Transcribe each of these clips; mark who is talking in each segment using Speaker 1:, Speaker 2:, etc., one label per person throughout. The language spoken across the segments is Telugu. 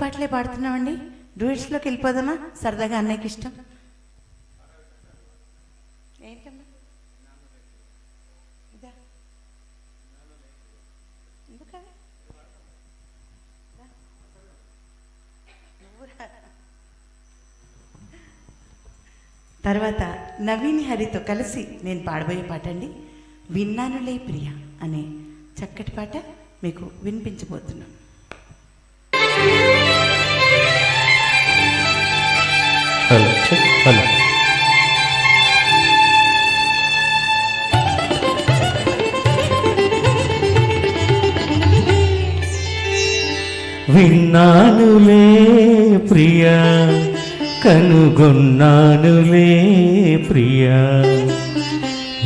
Speaker 1: పాటలే పాడుతున్నామండి. డూయిట్స్లోకి వెళ్ళిపోదామా? సరదాగా అన్నయ్యకి ఇష్టం. ఏంటమ్మా? ఇదా. తర్వాత నవీన్ హరితో కలిసి నేను పాడబోయే పాట అండి విన్నానులే ప్రియ అనే చక్కటి పాట మీకు వినిపించబోతున్నాను.
Speaker 2: Hello check hello. విన్నానులే ప్రియా కనుగొన్నానులే ప్రియా.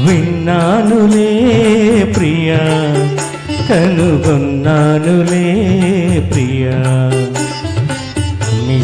Speaker 2: విన్నానులే ప్రియా కనుగొన్నానులే ప్రియా.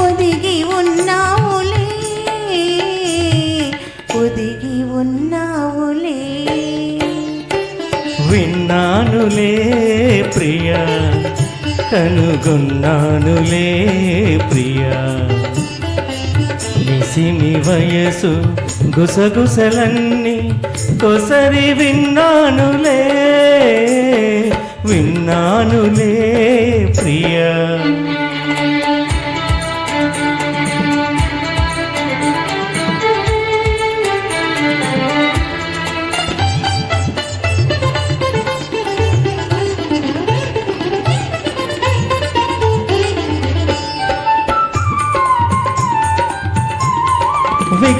Speaker 1: ఒదిగి ఉన్నావులే ఒదిగి ఉన్నావులే.
Speaker 2: విన్నానులే ప్రియా కనుగొన్నానులే ప్రియా. నిసిమి వయసు గుసగుసలన్నీ కొసరి విన్నానులే విన్నానులే ప్రియా.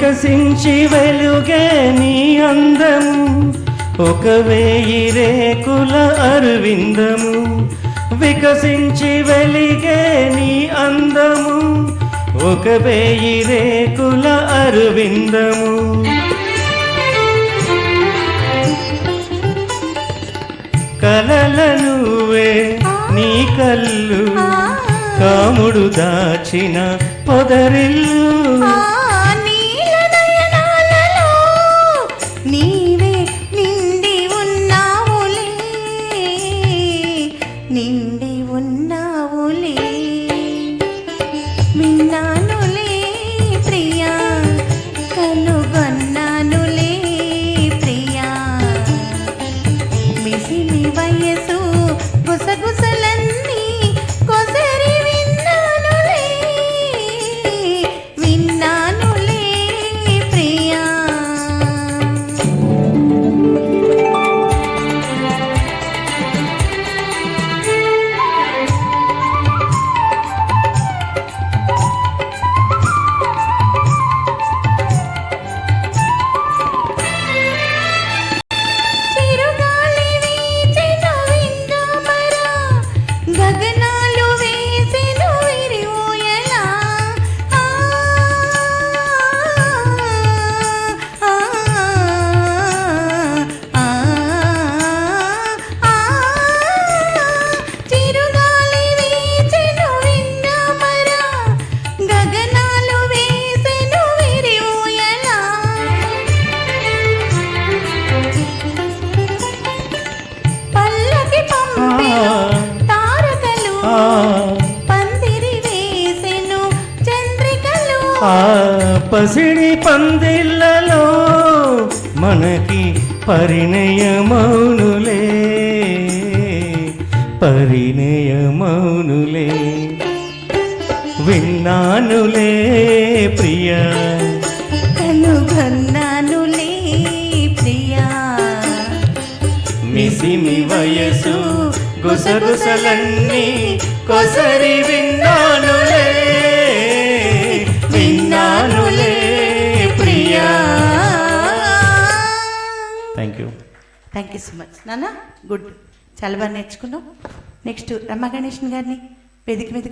Speaker 2: వికసించి వెలుగే నీ అందము. ఒక వేయి రేకుల అరవిందము. వికసించి వెలిగే నీ అందము. ఒక వేయి రేకుల అరవిందము. కలల నువ్వే నీ కళ్ళు. కాముడు దాచిన పొదరిల్లు.
Speaker 1: కనుగొన్నానులే ఆ
Speaker 2: పసిడి పందిళ్ళలో మనకి పరిణయమౌనులే పరిణయమౌనులే. విన్నానులే ప్రియా.
Speaker 1: కనుగొన్నానులే ప్రియా.
Speaker 2: మిసిమి వయసు గుసగుసలన్నీ కొసరి విన్నానులే విన్నానులే.
Speaker 1: థ్యాంక్ యూ సో మచ్ నాన్న గుడ్ చాలా బాగా నేర్చుకున్నాం నెక్స్ట్ రమ్మ గణేషన్ గారిని వేదిక మీద